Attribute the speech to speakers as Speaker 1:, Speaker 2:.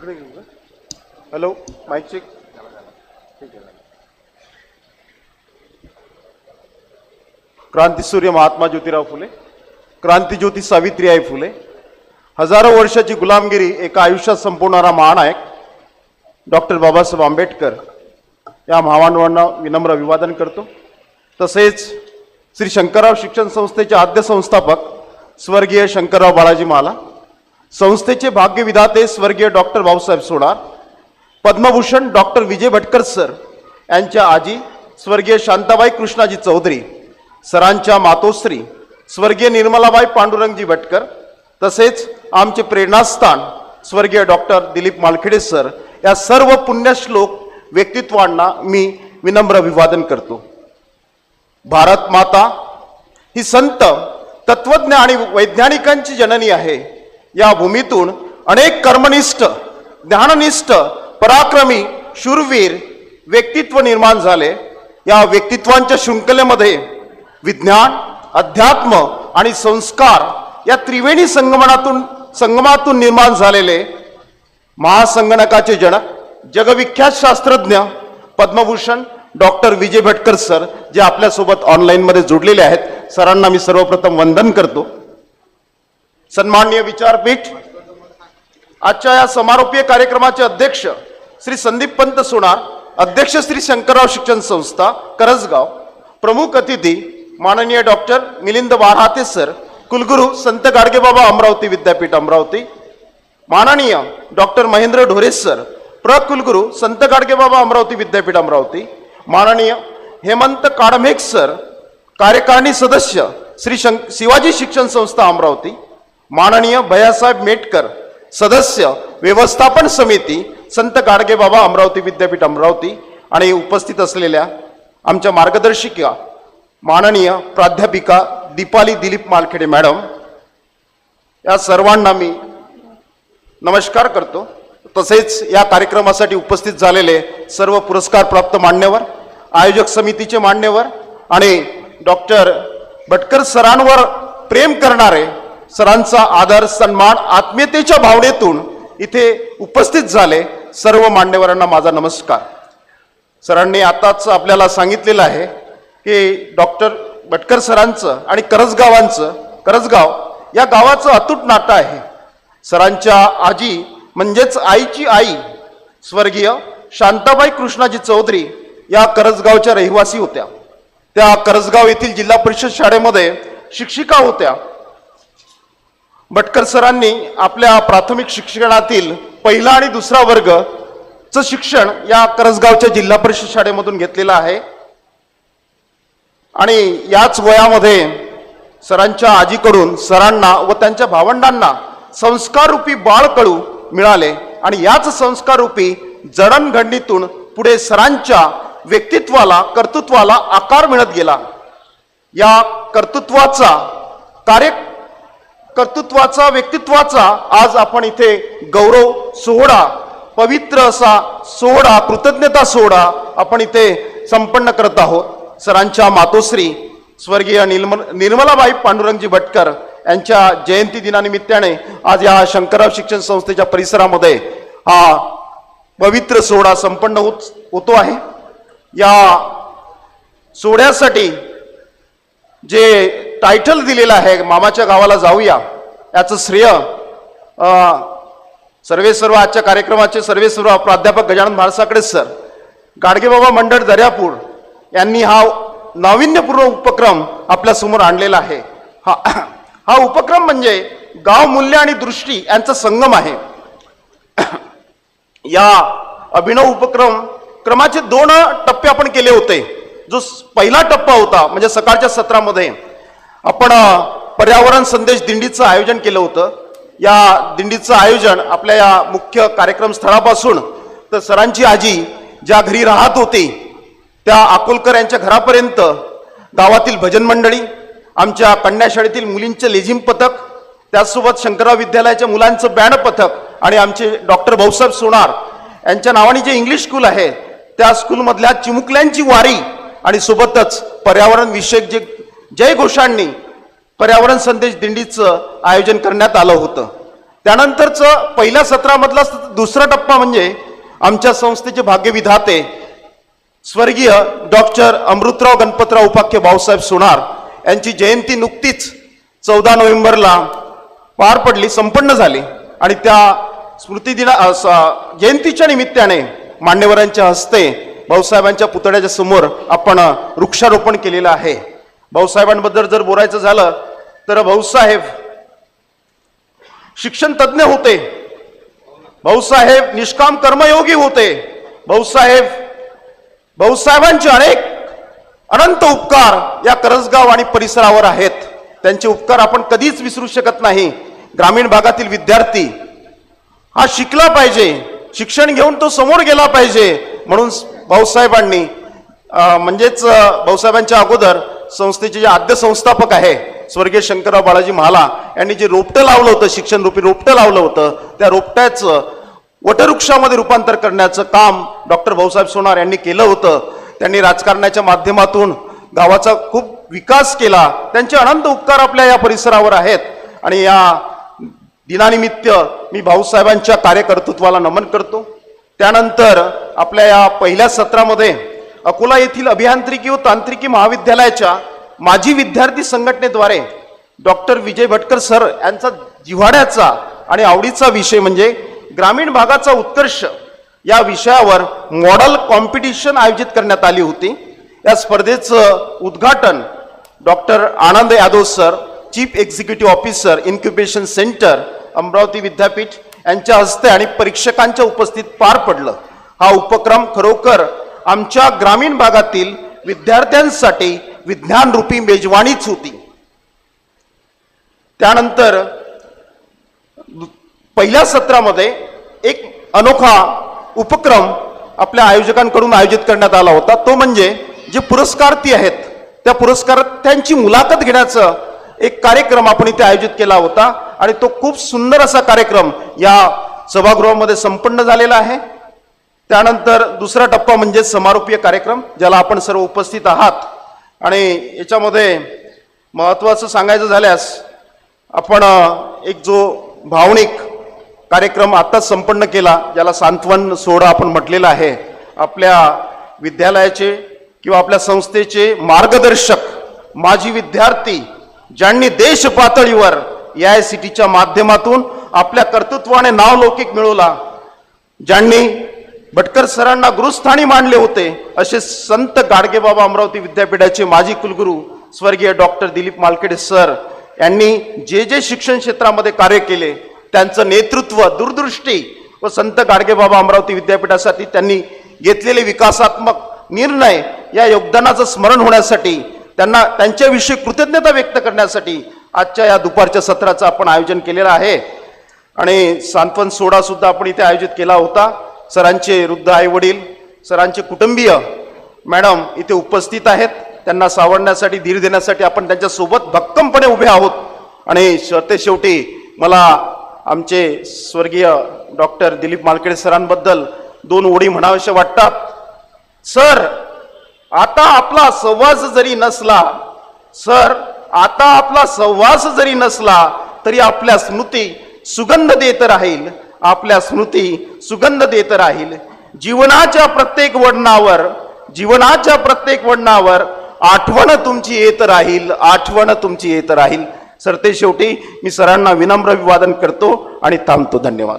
Speaker 1: तिकडे घेऊ का हॅलो माईक चेक क्रांतीसूर्य महात्मा ज्योतिराव फुले क्रांतीज्योती सावित्रीबाई फुले हजारो वर्षाची गुलामगिरी एका आयुष्यात संपवणारा महानायक डॉक्टर बाबासाहेब आंबेडकर. या महामानवांना विनम्र अभिवादन करतो. तसेच श्री शंकरराव शिक्षण संस्थेचे आद्य संस्थापक स्वर्गीय शंकरराव बाळाजी माला संस्थेचे भाग्यविधाते स्वर्गीय doctor Bhausaheb Sonar Padma Bhushan doctor Vijay Bhatkar sir यांच्या आजी स्वर्गीय शांताबाई कृष्णाजी चौधरी सरांच्या मातोश्री स्वर्गीय निर्मलाबाई पांडुरंगजी भटकर तसेच आमचे प्रेरणास्थान स्वर्गीय डॉक्टर दिलीप मालखेडे सर या सर्व पुण्यश्लोक व्यक्तित्वांना मी विनम्र अभिवादन करतो. भारत माता ही संत तत्वज्ञ आणि वैज्ञानिकांची जननी आहे. या भूमीतून अनेक कर्मनिष्ठ ज्ञाननिष्ठ पराक्रमी शूरवीर व्यक्तित्व निर्माण झाले. या व्यक्तित्वांच्या शृंखलेमध्ये विज्ञान अध्यात्म आणि संस्कार या त्रिवेणी संगमनातून संगमातून निर्माण झालेले महासंगणकाचे जनक जगविख्यात शास्त्रज्ञ पद्मभूषण डॉक्टर विजय भटकर सर जे आपल्यासोबत ऑनलाईनमध्ये जोडलेले आहेत. सरांना मी सर्वप्रथम वंदन करतो. सन्माननीय विचारपीठ आजच्या या समारोपीय कार्यक्रमाचे अध्यक्ष श्री संदीप पंत सोनार अध्यक्ष श्री शंकरराव शिक्षण संस्था करजगाव प्रमुख अतिथी माननीय डॉक्टर मिलिंद वारहाते सर कुलगुरू संत गाडगेबाबा अमरावती विद्यापीठ अमरावती माननीय डॉक्टर महेंद्र ढोरे सर प्र कुलगुरू संत गाडगेबाबा अमरावती विद्यापीठ अमरावती माननीय हेमंत काडमेक सर कार्यकारिणी सदस्य श्री शं शिवाजी शिक्षण संस्था अमरावती माननीय भैयासाहेब मेटकर सदस्य व्यवस्थापन समिती संत गाडगेबाबा अमरावती विद्यापीठ अमरावती आणि उपस्थित असलेल्या आमच्या मार्गदर्शिका माननीय प्राध्यापिका दीपाली दिलीप मालखेडे मॅडम या सर्वांना मी नमस्कार करतो. तसेच या कार्यक्रमासाठी उपस्थित झालेले सर्व पुरस्कार प्राप्त मान्यवर आयोजक समितीचे मान्यवर आणि डॉक्टर भटकर सरांवर प्रेम करणारे सरांचा आदर सन्मान आत्मीयतेच्या भावनेतून इथे उपस्थित झाले सर्व मान्यवरांना माझा नमस्कार. सरांनी आताच आपल्याला सांगितलेलं आहे की डॉक्टर भटकर सरांचं आणि करजगावांचं करजगाव या गावाचं अतूट नातं आहे. सरांच्या आजी म्हणजेच आईची आई स्वर्गीय शांताबाई कृष्णाजी चौधरी या करजगावच्या रहिवासी होत्या. त्या करजगाव येथील जिल्हा परिषद शाळेमध्ये शिक्षिका होत्या. भटकर सरांनी आपल्या प्राथमिक शिक्षणातील पहिला आणि दुसरा वर्ग च शिक्षण या करसगावच्या जिल्हा परिषद शाळेमधून घेतलेलं आहे. आणि याच वयामध्ये सरांच्या आजीकडून सरांना व त्यांच्या भावंडांना संस्काररूपी बाळकडू मिळाले आणि याच संस्काररूपी जडणघडणीतून पुढे सरांच्या व्यक्तित्वाला कर्तृत्वाला आकार मिळत गेला. या कर्तृत्वाचा कार्य कर्तृत्वाचा व्यक्तित्वाचा आज आपण इथे गौरव सोहळा पवित्र असा सोहळा कृतज्ञता सोहळा आपण इथे संपन्न करत आहोत. सरांच्या मातोश्री स्वर्गीय निर्मल निर्मलाबाई पांडुरंगजी भटकर यांच्या जयंती दिनानिमित्ताने आज या शंकरराव शिक्षण संस्थेच्या परिसरामध्ये हा पवित्र सोहळा संपन्न होत होतो आहे. या सोहळ्यासाठी जे टायटल दिलेलं आहे मामाच्या गावाला जाऊया. याचं श्रेय सर्वेसर्व आजच्या कार्यक्रमाचे सर्वेसर्व प्राध्यापक गजानन भारसाकडे सर. गाडगेबाबा मंडळ दर्यापूर यांनी हा नाविन्यपूर्ण उपक्रम आपल्यासमोर आणलेला आहे. हा हा उपक्रम म्हणजे गाव मूल्य आणि दृष्टी यांचा संगम आहे. या अभिनव उपक्रम क्रमाचे दोन टप्पे आपण केले होते. जो पहिला टप्पा होता म्हणजे सकाळच्या सत्रामध्ये. आपण पर्यावरण संदेश दिंडीचं आयोजन केलं होतं. या दिंडीचं आयोजन आपल्या या मुख्य कार्यक्रम स्थळापासून तर सरांची आजी ज्या घरी राहत होती त्या अकोलकर यांच्या घरापर्यंत गावातील भजन मंडळी आमच्या कन्या शाळेतील मुलींचं लेझिम पथक त्याचसोबत शंकरराव विद्यालयाच्या मुलांचं बँड पथक आणि आमचे डॉक्टर भाऊसाहेब सोनार यांच्या नावाने जे इंग्लिश स्कूल आहे त्या स्कूलमधल्या चिमुकल्यांची वारी आणि सोबतच पर्यावरण विषयक जे जय घोषांनी पर्यावरण संदेश दिंडीचं आयोजन करण्यात आलं होतं. त्यानंतरचं पहिल्या सत्रामधला दुसरा टप्पा म्हणजे आमच्या संस्थेचे भाग्यविधाते स्वर्गीय डॉक्टर अमृतराव गणपतराव उपाख्य भाऊसाहेब सोनार यांची जयंती नुकतीच चौदा नोव्हेंबरला पार पडली संपन्न झाली. आणि त्या स्मृतिदिना जयंतीच्या निमित्ताने मान्यवरांच्या हस्ते भाऊसाहेबांच्या पुतळ्याच्या समोर आपण वृक्षारोपण केलेलं आहे. भाऊसाहेबांबद्दल जर बोलायचं झालं तर भाऊसाहेब शिक्षण तज्ज्ञ होते. भाऊसाहेब निष्काम कर्मयोगी होते. भाऊसाहेब भाऊसाहेबांचे अनेक अनंत उपकार या करसगाव आणि परिसरावर आहेत. त्यांचे उपकार आपण कधीच विसरू शकत नाही. ग्रामीण भागातील विद्यार्थी हा शिकला पाहिजे. शिक्षण घेऊन तो समोर गेला पाहिजे. म्हणून भाऊसाहेबांनी म्हणजेच भाऊसाहेबांच्या अगोदर संस्थेचे जे आद्य संस्थापक आहे स्वर्गीय शंकरराव बाळाजी महाला यांनी जे रोपटं लावलं होतं शिक्षण रूपी रोपटं लावलं होतं त्या रोपट्याचं वटवृक्षामध्ये रूपांतर करण्याचं काम डॉक्टर भाऊसाहेब सोनार यांनी केलं होतं. त्यांनी राजकारणाच्या माध्यमातून गावाचा खूप विकास केला. त्यांचे अनंत उपकार आपल्या या परिसरावर आहेत. आणि या दिनानिमित्त मी भाऊसाहेबांच्या कार्यकर्तृत्वाला नमन करतो. त्यानंतर आपल्या या पहिल्या सत्रामध्ये अकोला येथील अभियांत्रिकी व तांत्रिकी महाविद्यालयाच्या माजी विद्यार्थी संघटनेद्वारे डॉक्टर विजय भटकर सर यांचा जिव्हाड्याचा आणि आवडीचा विषय म्हणजे ग्रामीण भागाचा उत्कर्ष या विषयावर मॉडल कॉम्पिटिशन आयोजित करण्यात आली होती. या स्पर्धेचं उद्घाटन doctor Anand Yadav sir chief executive officer incubation centre Amravati विद्यापीठ यांच्या हस्ते आणि परीक्षकांच्या उपस्थित पार पडलं. हा उपक्रम खरोखर आमच्या ग्रामीण भागातील विद्यार्थ्यांसाठी विज्ञानरूपी मेजवानीच होती. त्यानंतर पहिल्या सत्रामध्ये एक अनोखा उपक्रम आपल्या आयोजकांकडून आयोजित करण्यात आला होता. तो म्हणजे जे पुरस्कार्थी आहेत त्या पुरस्कारार्थ्यांची मुलाखत घेण्याचं एक कार्यक्रम आपण इथे आयोजित केला होता आणि तो खूप सुंदर असा कार्यक्रम या सभागृहामध्ये संपन्न झालेला आहे. त्यानंतर दुसरा टप्पा म्हणजे समारोपीय कार्यक्रम ज्याला आपण सर्व उपस्थित आहात. आणि याच्यामध्ये महत्त्वाचं सांगायचं झाल्यास आपण एक जो भावनिक कार्यक्रम आत्ताच संपन्न केला ज्याला सांत्वन सोहळा आपण म्हटलेला आहे आपल्या विद्यालयाचे किंवा आपल्या संस्थेचे मार्गदर्शक माजी विद्यार्थी ज्यांनी देश पातळीवर ए आय सी टीच्या माध्यमातून आपल्या कर्तृत्वाने नावलौकिक मिळवला ज्यांनी भटकर सरांना गुरुस्थानी मांडले होते. असे संत गाडगेबाबा अमरावती विद्यापीठाचे माजी कुलगुरू स्वर्गीय डॉक्टर दिलीप मालकेडे सर यांनी जे जे शिक्षण क्षेत्रामध्ये कार्य केले त्यांचं नेतृत्व दूरदृष्टी व संत गाडगेबाबा अमरावती विद्यापीठासाठी त्यांनी घेतलेले विकासात्मक निर्णय या योगदानाचं स्मरण होण्यासाठी त्यांना त्यांच्याविषयी कृतज्ञता व्यक्त करण्यासाठी आजच्या या दुपारच्या सत्राचं आपण आयोजन केलेलं आहे. आणि सांत्वन सोहळा सुद्धा आपण इथे आयोजित केला होता. सरांचे वृद्ध आईवडील सरांचे कुटुंबीय मॅडम इथे उपस्थित आहेत. त्यांना सावरण्यासाठी धीर देण्यासाठी आपण त्यांच्यासोबत भक्कमपणे उभे आहोत. आणि शेवटे शेवटी मला आमचे स्वर्गीय डॉक्टर दिलीप मालकेडे सरांबद्दल दोन ओढी म्हणाव्याशा वाटतात. सर आता आपला सहवास जरी नसला सर आता आपला सहवास जरी नसला तरी आपल्या स्मृती सुगंध देत राहील. आपल्या स्मृती सुगंध देत राहील. जीवनाच्या प्रत्येक वडणावर जीवनाच्या प्रत्येक वडणावर आठवण तुमची येत राहील आठवण तुमची येत राहील. सर ते शेवटी मी सरांना विनम्र अभिवादन करतो आणि थांबतो. धन्यवाद.